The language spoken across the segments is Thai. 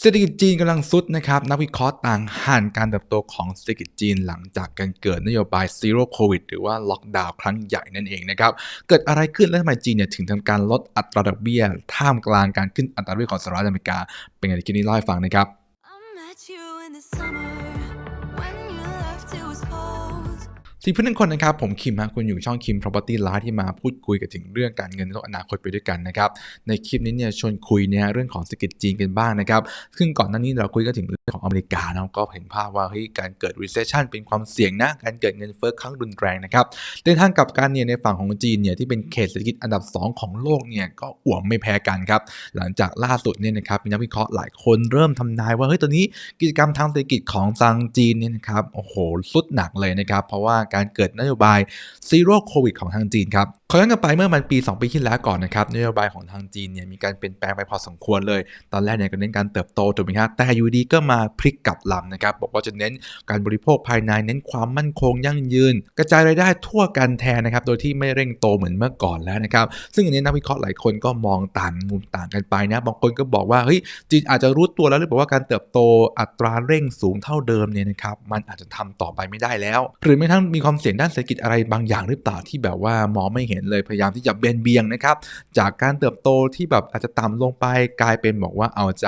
เศรษฐกิจจีนกำลังซุดนะครับ นักวิเคราะห์ต่างห่านการเติบโตของเศรษฐกิจจีนหลังจากการเกิดนโยบายซีโร่โควิดหรือว่าล็อกดาวน์ครั้งใหญ่นั่นเองนะครับ เกิดอะไรขึ้นและทำไมจีนเนี่ยถึงทำการลดอัตราดอกเบี้ย ท่ามกลางการขึ้นอัตราดอกเบี้ยของสหรัฐอเมริกา เป็นไงที่นี้เล่าให้ฟังนะครับ cold. สวัสดีเพื่อนคนนะครับ ผมคิมฮะคุณอยู่ช่องคิม property live ที่มาพูดคุยกันถึงเรื่องการเงินในโลกอนาคตไปด้วยกันนะครับ ในคลิปนี้เนี่ยชวนคุยเนี่ยเรื่องของเศรษฐกิจจีนกันบ้างนะครับ ซึ่งก่อนหน้านี้เราคุยกันถึงเรื่องของอเมริกาเนาะก็เห็นภาพว่าเฮ้ยการเกิด recession เป็นความเสี่ยงนะการเกิดเงินเฟ้อครั้งรุนแรงนะครับในทางกลับกันเนี่ยในฝั่งของจีนเนี่ยที่เป็นเขตเศรษฐกิจอันดับ 2 ของโลกเนี่ยก็อ่วมไม่แพ้กันครับหลังจากล่าสุดเนี่ยนะครับมีนักวิเคราะห์หลายคนเริ่มทำนายว่าเฮ้ยตอนนี้กิจกรรมทางเศรษฐกิจของทางจีนเนี่ยนะครับโอ้โหสุดหนักเลยนะครับเพราะว่าการเกิดนโยบายซีโร่โควิดของทางจีนครับขอย้อนกลับไปเมื่อมันปี 2 ปีที่แล้วก่อนนะครับนโยบายของทางจีนเนี่ยมีการเปลี่ยนแปลงไปพอสมควรเลย ตอนแรกเนี่ยก็เน้นการเติบโตถูกไหมครับแต่อยู่ดีก็มาพลิกกลับลำนะครับบอกว่าจะเน้นการบริโภคภายในเน้นความมั่นคงยั่งยืน กระจายรายได้ทั่วกันแทนนะครับโดยที่ไม่เร่งโตเหมือนเมื่อก่อนแล้วนะครับซึ่งอันนี้นักวิเคราะห์หลายคนก็มองต่างมุมต่างกันไปนะบางคนก็บอกว่าเฮ้ยจีนอาจจะรู้ตัวแล้วหรือเปล่าว่าการเติบโตอัตราเร่งสูงเท่าเดิมเนี่ยนะครับมันอาจจะทำต่อไปไม่ได้แล้ว หรือไม่ทั้งมีความเสี่ยงด้านเศรษฐกิจอะไรบางอย่างหรือเปล่าที่แบบว่ามองไม่เห็นเลยพยายามที่จะเบนเบียงนะครับจากการเติบโตที่แบบอาจจะต่ำลงไปกลายเป็นบอกว่าเอาใจ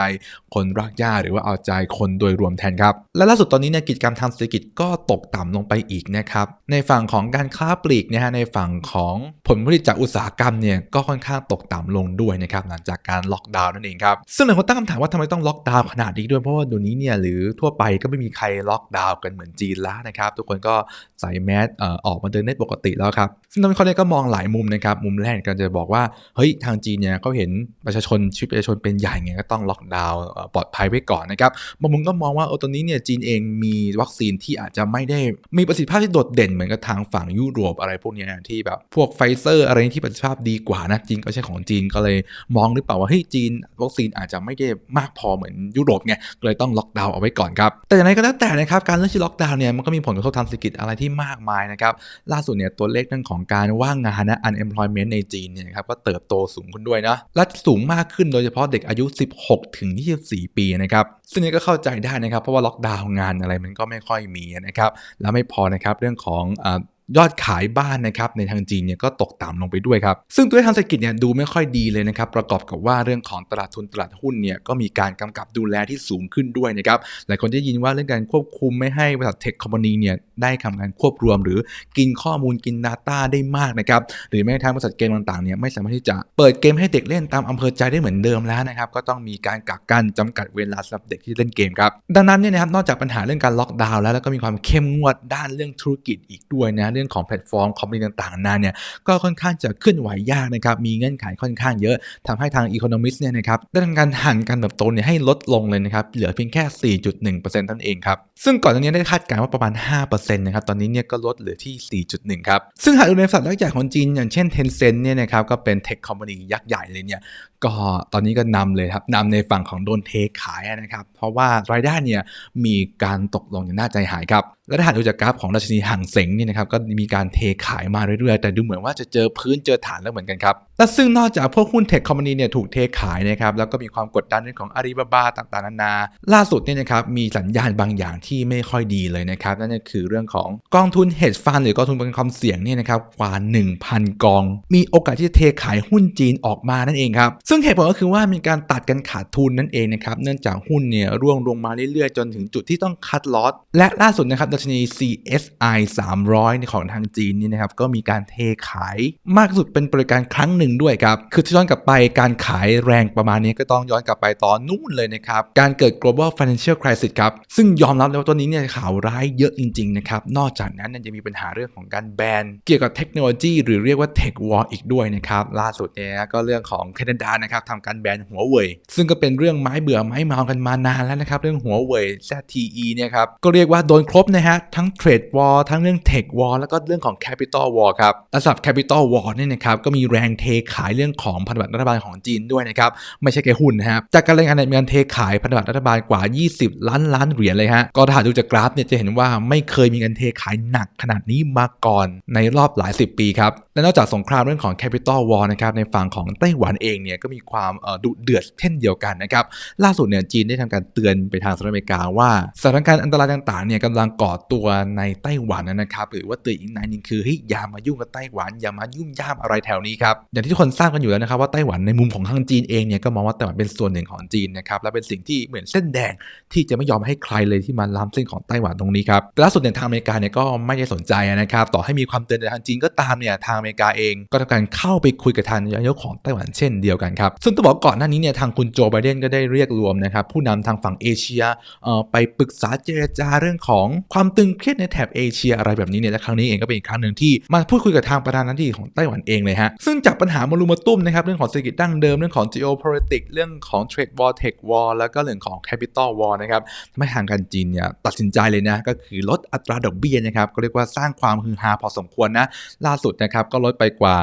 คนรักหญ้าหรือว่าเอาใจคนโดยรวมแทนครับและล่าสุดตอนนี้เนี่ยกิจกรรมทางเศรษฐกิจก็ตกต่ำลงไปอีกนะครับในฝั่งของการค้าปลีกนะฮะในฝั่งของผลผลิตจากอุตสาหกรรมเนี่ยก็ค่อนข้างตกต่ำลงด้วยนะครับหลังจากการล็อกดาวน์นั่นเองครับซึ่งหลายคนตั้งคำถามว่าทำไมต้องล็อกดาวน์ขนาดนี้ด้วยเพราะว่าเดี๋ยวนี้เนี่ยหรือทั่วไปก็ไม่มีใครล็อกดาวน์กันเหมือนจีนแล้วนะครับทุกคนก็ใส่แมสออกมาเดินได้ปกติแล้วครับ ซึ่งนักวิเคราะห์เนี่ยก็มองหลายมุมนะครับ มุมแรกก็จะบอกว่า เฮ้ย ทางจีนเนี่ยเขาเห็นประชาชนชีวิตประชาชนเป็นใหญ่ไงก็ต้องล็อกดาวน์ปลอดภัยไว้ก่อนนะครับ บางมุมก็มองว่าเออตอนนี้เนี่ยจีนเองมีวัคซีนที่อาจจะไม่ได้มีประสิทธิภาพที่โดดเด่นเหมือนกับทางฝั่งยุโรปอะไรพวกนี้ที่แบบพวกไฟเซอร์อะไรที่ประสิทธิภาพดีกว่านะจีนก็ใช่ของจีนก็เลยมองหรือเปล่าว่าเฮ้ยจีนวัคซีนอาจจะไม่ได้มากพอเหมือนยุโรปไงเลยต้องล็อกดาวน์เอาไว้ก่อนครับแต่อย่างไรก็แล้วแต่นะครับการเลือกที่ล็อกดาวน์เนี่ยมันก็มีผลกระทบทางเศรษฐกิจอะไรที่มากมายนะครับ ล่าสุดเนี่ยตัวเลขเรื่องของการว่างงานนะ unemployment ในจีนเนี่ยครับก็เติบโตสูงขึ้นด้วยนะและสูงมากขึ้นโดยเฉพาะเด็กอายุ 16 ถึง 24 ปีนะครับซึ่งนี่ก็เข้าใจได้นะครับ เพราะว่าล็อกดาวน์งานอะไรมันก็ไม่ค่อยมีนะครับ แล้วไม่พอนะครับเรื่องของอ ยอดขายบ้านนะครับในทางจีนเนี่ยก็ตกต่ำลงไปด้วยครับ ซึ่งตัวเลขทางเศรษฐกิจเนี่ยดูไม่ค่อยดีเลยนะครับประกอบกับว่าเรื่องของตลาดทุนตลาดหุ้นเนี่ยก็มีการกำกับดูแลที่สูงขึ้นด้วยนะครับหลายคนได้ยินว่าเรื่องการควบคุมไม่ให้บริษัทเทคคอมพานีเนี่ยได้ทำการควบรวม หรือกินข้อมูลกิน Data ได้มากนะครับหรือแม้กระทั่งบริษัทเกมต่างๆเนี่ยไม่สามารถที่จะเปิดเกมให้เด็กเล่นตามอำเภอใจได้เหมือนเดิมแล้วนะครับก็ต้องมีการกักกันจำกัดเวลาสำหรับเด็กที่เล่นเกมครับดังนั้นเนี่ยนะครับนอกจากปัญหาเรื่องการล็อกดาวน์แล้วแล้วก็มีความเข้มงวดด้านเรื่องธุรกิจอีกด้วยนะรื่องของแพลตฟอร์มคอมพานีต่างๆนานเนี่ยก็ค่อนข้างจะเคลื่อนไหวยากนะครับมีเงื่อนไขค่อนข้างเยอะทำให้ทางอีโคโนมิสเนี่ยนะครับได้ทำการหันการเติบโตเนี่ยให้ลดลงเลยนะครับเหลือเพียงแค่ 4.1%เท่านั้นเองครับซึ่งก่อนหน้านี้ได้คาดการณ์ว่าประมาณ 5%นะครับตอนนี้เนี่ยก็ลดเหลือที่ 4.1 ครับซึ่งหากดูในสัตว์ยักษ์ใหญ่ของจีนอย่างเช่น Tencent เนี่ยนะครับก็เป็นเทคคอมพานียักษ์ใหญ่เลยเนี่ยก็ตอนนี้ก็นำเลยครับนำในฝั่งของโดนเทขายนะครับเพราะว่ารายได้เนี่ยมีการตกลงอย่างน่าใจหายครับและถ้าหากดูจากกราฟของดัชนีห่างเสงนี่นะครับก็มีการเทขายมาเรื่อยๆ แต่ดูเหมือนว่าจะเจอพื้นเจอฐานแล้วเหมือนกันครับ และซึ่งนอกจากพวกหุ้นเทคคอมพานีเนี่ยถูกเทขายนะครับ แล้วก็มีความกดดันเรื่องของอาลีบาบาต่างๆนานา ล่าสุดเนี่ยนะครับมีสัญญาณบางอย่างที่ไม่ค่อยดีเลยนะครับ นั่นก็คือเรื่องของกองทุน hedge fund หรือกองทุนประกันความเสี่ยงเนี่ยนะครับกว่า 1,000 กอง มีโอกาสที่จะเทขายหุ้นจีนออกมานั่นเองครับ ซึ่งเหตุผลก็คือว่ามีการตัดกันขาดทุนนั่นเองนะครับ เนื่องจากหุ้นเนี่ยร่วงลงมาเรื่อยๆ จนถึงจุดที่ต้องคัดลอสและล่าสุดนะครับดัชนี CSI 300ของทางจีนนี่นะครับก็มีการเทขายมากสุดเป็นบริการครั้งหนึ่งด้วยครับ คือที่ย้อนกลับไปการขายแรงประมาณนี้ก็ต้องย้อนกลับไปตอนนู่นเลยนะครับ การเกิด global financial crisis ครับ ซึ่งยอมรับเลยว่าตัวนี้เนี่ยข่าวร้ายเยอะจริงๆนะครับ นอกจากนั้นยังมีปัญหาเรื่องของการแบนเกี่ยวกับเทคโนโลยี หรือเรียกว่า tech war อีกด้วยนะครับ ล่าสุดเนี่ยก็เรื่องของแคนาดานะครับทำการแบนหัวเว่ยซึ่งก็เป็นเรื่องไม้เบื่อไม้เมากันมานานแล้วนะครับเรื่องหัวเว่ย ZTE เนี่ยครับก็เรียกว่าโดนครบนะฮะทั้งเทรดวอร์ทั้งเรื่องเทควอร์แล้วก็เรื่องของ Capital War ครับและสำหรับ Capital War เนี่ยนะครับก็มีแรงเทขายเรื่องของพันธบัตรรัฐบาลของจีนด้วยนะครับไม่ใช่แค่หุ้นนะครับจากการรายงานเนี่ยมีการเทขายพันธบัตรรัฐบาลกว่า 20 ล้านล้านเหรียญเลยฮะก็ถ้าดูจากกราฟเนี่ยจะเห็นว่าไม่เคยมีการเทขายหนักขนาดนี้มาก่อนในรอบหลายสิบปีครับและนอกจากสงครามเรื่องของ Capital War นะครับในฝั่งของไต้หวันเองเนี่ยก็มีความดุเดือดเช่นเดียวกันนะครับล่าสุดเนี่ยจีนได้ทำการเตือนไปทางสหรัฐอเมริกาว่าสถานการณ์อันตรายต่างๆเนี่ยกำลังก่อตัวในไต้หวันนะครับหรือว่าเตือนอีกนายนึงคือเฮ้ยอย่ามายุ่งกับไต้หวันอย่ามายุ่งย่ามอะไรแถวนี้ครับอย่างที่ทุกคนทราบกันอยู่แล้วนะครับว่าไต้หวันในมุมของทางจีนเองเนี่ยก็มองว่าไต้หวันเป็นส่วนหนึ่งของจีนนะครับและเป็นสิ่งที่เหมือนเส้นแดงที่จะไม่ยอมให้ใครเลยที่มาล้ำเส้นของไต้หวันตรงนี้ครับแต่ล่าสุดเนี่ยทางอเมริกาเนี่ยก็ไม่ได้สนใจนะครับต่อให้มีความเตือนจากทางจีนก็ตามเนี่ยทางอเมริกาเองก็ทำการเข้าไปคุยกับทางนายกของไต้หวันเช่นเดียวกันครับซึ่งต้องบอกก่อนหน้านี้เนี่ยทางคุณโจไบเดนก็ได้เรียกรวมนะครับผู้นำทางฝั่งเอเชียเอ่อไปปรึกษาเจรจาเรื่องของความตึงเครียดในแถบเอเชียอะไรแบบนี้เนี่ยและครั้งนี้เองก็เป็นอีกครั้งหนึ่งที่มาพูดคุยกับทางประธานาธิบดีของไต้หวันเองเลยฮะซึ่งจากปัญหามารุมมาตุ้มนะครับเรื่องของเศรษฐกิจดั้งเดิมเรื่องของ geopolitics เรื่องของ trade war tech war แล้วก็เรื่องของ capital war นะครับทำให้ทางการจีนเนี่ยตัดสินใจเลยนะก็คือลดอัตราดอกเบี้ยนะครับก็เรียกว่าสร้างความฮือฮาพอสมควรนะล่าสุดนะครับก็ลดไปกว่า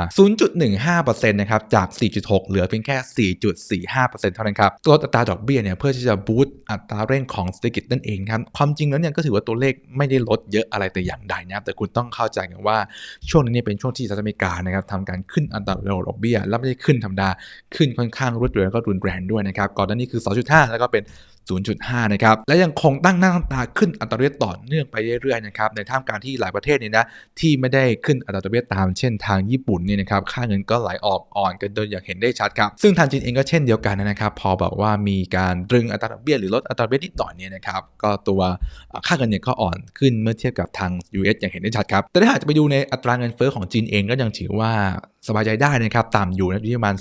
0.15%นะครับจาก 4.6 เหลือเพียงแค่ 4.45%เท่านั้นครับลดอัตราดอกเบี้ยเนี่ยเพื่อที่จะบูตอัตราเร่งของเศรษฐกิจนั่นเองครับความจริงแล้วเนี่ยก็ถือว่าตัวเลขไม่ได้ลดเยอะอะไรแต่อย่างใดนะแต่คุณต้ององเข้าใจกันว่าช่วงนี้เนี่ยเป็นช่วงที่สหรัฐอเมริกานะครับทำการขึ้นอัตราดอกเบี้ย แล้วไม่ได้ขึ้นธรรมดาขึ้นค่อนข้างรวดเร็วแล้วก็รุนแรงด้วยนะครับก่อนหน้านี้คือ 2.5 แล้วก็เป็น 0.5 นะครับ และยังคงตั้งหน้าตั้งตาขึ้นอัตราดอกเบี้ยต่อเนื่องไปเรื่อยๆนะครับ ในท่ามกลางที่หลายประเทศเนี่ยนะที่ไม่ได้ขึ้นอัตราดอกเบี้ยตามเช่นทางญี่ปุ่นเนี่ยนะครับ ค่าเงินก็ไหลออกอ่อนกันโดยอย่างเห็นได้ชัดครับ ซึ่งทางจีนเองก็เช่นเดียวกันนะครับ พอแบบว่ามีการตรึงอัตราดอกเบี้ยหรือลดอัตราดอกเบี้ยนิดหน่อยเนี่ยนะครับ ก็ตัวค่าเงินเนี่ยก็อ่อนขึ้นเมื่อเทียบกับทาง US อย่างเห็นได้ชัดครับ แต่ถ้าหากจะไปดูในอัตราเงินเฟ้อของจีนเองก็ยังถือว่า สบายใจได้นะครับต่ำอยู่นะที่ประมาณ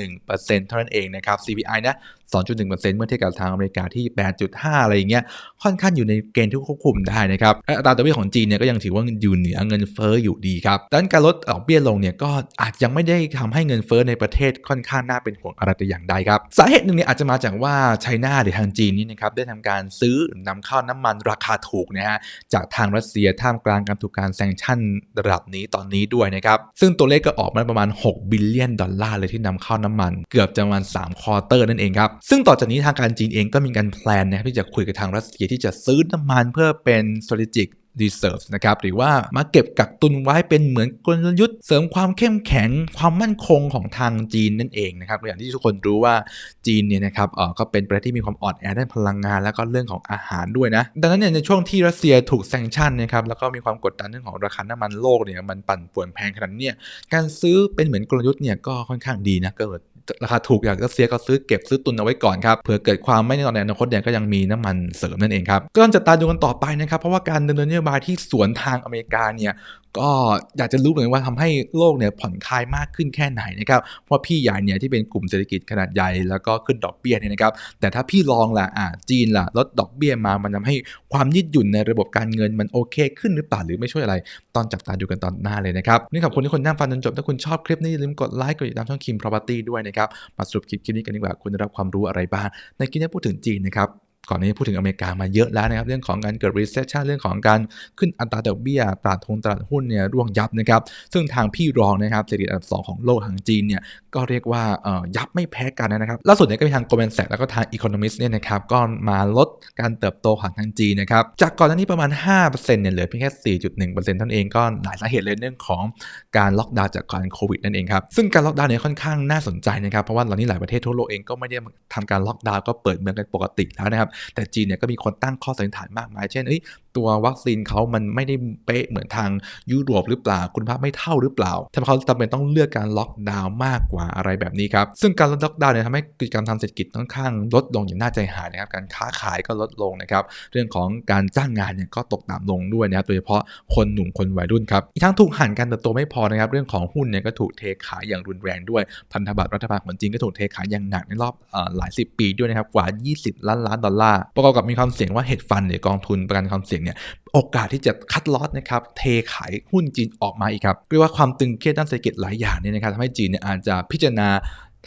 2.1%เท่านั้นเองนะครับ CPI นะ 2.1%เมื่อเทียบกับทางอเมริกาที่ 8.5 อะไรอย่างเงี้ยค่อนข้างอยู่ในเกณฑ์ที่ควบคุมได้นะครับอัตราดอกเบี้ยของจีนเนี่ยก็ยังถือว่าอยู่เหนือเงินเฟ้ออยู่ดีครับดังนั้นการลดดอกเบี้ยลงเนี่ยก็อาจยังไม่ได้ทำให้เงินเฟ้อในประเทศค่อนข้างน่าเป็นห่วงอะไรแต่อย่างใดครับสาเหตุหนึ่งเนี่ยอาจจะมาจากว่าไชน่าหรือทางจีนนี่นะครับได้ทำการซื้อนำเข้าน้ำมันราคาถูกนะฮะจากทางรัสเซียท่ามกลางการถูกการแซงชั่นระดับนี้ตอนนี้ด้วยนะครับซึ่งตัวเลขก็ออกมาประมาณ 6 บิลเลียนดอลลาร์เลยที่นำเข้าน้ำมัน เกือบจะประมาณ 3 คอเตอร์นั่นเองครับ ซึ่งต่อจากนี้ทางการจีนเองก็มีการแพลนนะครับที่จะคุยกับทางรัสเซียที่จะซื้อน้ำมันเพื่อเป็น strategic reserve นะครับหรือว่ามาเก็บกักตุนไว้เป็นเหมือนกลยุทธ์เสริมความเข้มแข็งความมั่นคงของทางจีนนั่นเองนะครับอย่างที่ทุกคนรู้ว่าจีนเนี่ยนะครับเออก็เป็นประเทศที่มีความอ่อนแอด้านพลังงาน แล้วก็เรื่องของอาหารด้วยนะดังนั้นเนี่ยในช่วงที่รัสเซียถูกแซงชั่นนะครับแล้วก็มีความกดดันเรื่องของราคาน้ำมันโลกเนี่ยมันปั่นป่วนแพงขนาดนี้เนี่ยการซื้อเป็นเหมือนกลยุทธ์เนี่ยก็ค่อนข้างดีนะเกิด ราคาถูกอย่างรัสเซียก็ซื้อเก็บซื้อตุนเอาไว้ก่อนครับเผื่อเกิดความไม่แน่นอนในอนาคตเนี่ยก็ยังมีน้ำมันเสริมนั่นเองครับก็ต้องจับตาดูกันต่อไปนะครับเพราะว่าการดำเนินนโยบายที่สวนทางอเมริกาเนี่ยก็อยากจะรู้เหมือนว่าทำให้โลกเนี่ยผ่อนคลายมากขึ้นแค่ไหนนะครับเพราะพี่ใหญ่เนี่ยที่เป็นกลุ่มเศรษฐกิจขนาดใหญ่แล้วก็ขึ้นดอกเบี้ยเนี่ยนะครับแต่ถ้าพี่ลองล่ะอ่าจีนล่ะลดดอกเบี้ยมามันทำให้ความยืดหยุ่นในระบบการเงินมันโอเค ขึ้นหรือเปล่าหรือไม่ช่วยอะไร ตอนจับตาดูกันตอนหน้าเลยนะครับนี่ขอบคุณที่คนนั่งฟังจนจบถ้าคุณชอบคลิปนี้อย่าลืมกดไลค์กดติดตามช่องคิม property ด้วยนะครับ มาสรุปคลิปคลิปนี้กันดีกว่าคุณได้รับความรู้อะไรบ้าง ในคลิปนี้พูดถึงจีนนะครับ ก่อนนี้พูดถึงอเมริกามาเยอะแล้วนะครับ เรื่องของการเกิด recession เรื่องของการขึ้นอัตราดอกเบี้ยตลาดทงตลาดหุ้นเนี่ยร่วงยับนะครับ ซึ่งทางพี่รองนะครับเศรษฐกิจอันดับสองของโลกทางจีนเนี่ยก็เรียกว่าเอ่อยับไม่แพ้กันนะครับ ล่าสุดเนี่ยก็มีทาง Goldman Sachs แล้วก็ทาง Economist เนี่ยนะครับก็มาลดการเติบโตของทางจีนนะครับจากก่อนหน้านี้ประมาณ 5%เนี่ยเหลือเพียงแค่ 4.1%เท่านั้นเองก็หลายสาเหตุเลยเรื่องของการล็อกดาวน์จากการโควิดนั่นเองครับซึ่งการล็อกดาวน์เนี่ยค่อนข้างน่าสนใจนะครับเพราะว่าตอนนี้หลายประเทศทั่วโลกเองก็ไม่ได้ทำการล็อกดาวน์ก็เปิดเมืองกันปกติแล้วนะครับแต่จีนเนี่ยก็มีคนตั้งข้อสันนิษฐานมากมาย เช่นเอ้ยตัววัคซีนเขามันไม่ได้เป๊ะเหมือนทางยุโรปหรือเปล่า คุณภาพไม่เท่าหรือเปล่าทำให้เขาจำเป็นต้องเลือกการล็อกดาวน์มากกว่าอะไรแบบนี้ครับ ซึ่งการลดล็อกดาวน์เนี่ยทำให้กิจกรรมทางเศรษฐกิจค่อนข้างลดลงอย่างน่าใจหายนะครับ การค้าขายก็ลดลงนะครับ เรื่องของการจ้างงานเนี่ยก็ตกต่ำลงด้วยนะครับ โดยเฉพาะคนหนุ่มคนวัยรุ่นครับ อีกทั้งถูกหันการเติบโตไม่พอนะครับ เรื่องของหุ้นเนี่ยก็ถูกเทขายอย่างรุนแรงด้วย พันธบัตรรัฐบาลของจีนก็ถูกเทขายอย่างหนักในรอบอหลายสิบปีด้วยนะครับ กว่า 20 ล้านล้านดอลลาร์ ประกอบกับมีความเสี่ยงว่าเฮดฟันเนี่ยกองทุนประกันความเสี่ยงเนี่ยโอกาสที่จะคัดลอตนะครับเทขายหุ้นจีนออกมาอีกครับเรียกว่าความตึงเครียดด้านเศรษฐกิจหลายอย่างเนี่ยนะครับทำให้จีนเนี่ยอาจจะพิจารณา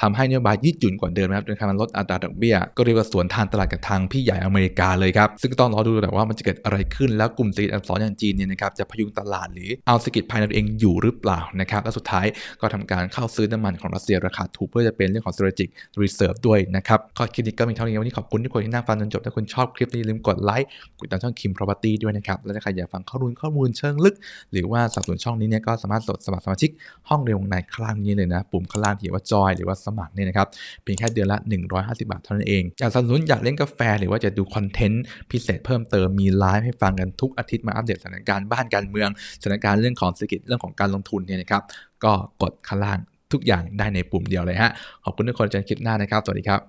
ทำให้นโยบายยืดหยุ่นกว่าเดิมนะครับโดยการลดอัตราดอกเบี้ย ก็เรียกว่าสวนทางตลาดกับทางพี่ใหญ่อเมริกาเลยครับ ซึ่งต้องรอดูแต่ว่ามันจะเกิดอะไรขึ้น แล้วกลุ่มเศรษฐกิจอันดับสออย่างจีนเนี่ยนะครับจะพยุงตลาดหรือเอาเศรษฐกิจภายในตัวเองอยู่หรือเปล่านะครับ และสุดท้ายก็ทำการเข้าซื้อน้ำมันของรัสเซียราคาถูกเพื่อจะเป็นเรื่องของ strategic reserve ด้วยนะครับก็คลิปนี้ก็มีเท่านี้วันนี้ขอบคุณทุกคนที่นั่งฟังจนจบถ้าคุณชอบคลิปนี้ลืมกดไลค์กดติดตามช่อง Kim Property ด้วยนะครับและถ้าใครอยากฟังข้อมูลข้อมูลเชิงลึก หรือว่าสนับสนช่องนี้เนี่ยก็สามารถสมัครสมาชิกห้องเรียนวงในข้างล่างนี้เลยนะปุ่มข้างล่างที่ว่าจอยหรือว่าสมัครเนี่ยนะครับเพียงแค่เดือนละ 150 บาทเท่านั้นเอง อยากสนับสนุนอยากเล่นกาแฟ หรือว่าจะดูคอนเทนต์พิเศษเพิ่มเติมมีไลฟ์ให้ฟังกันทุกอาทิตย์มาอัปเดตสถานการณ์บ้านการเมืองสถานการณ์เรื่องของเศรษฐกิจเรื่องของการลงทุนเนี่ยนะครับก็กดข้างล่างทุกอย่างได้ในปุ่มเดียวเลยฮะขอบคุณทุกคนจนคลิปหน้านะครับ สวัสดีครับ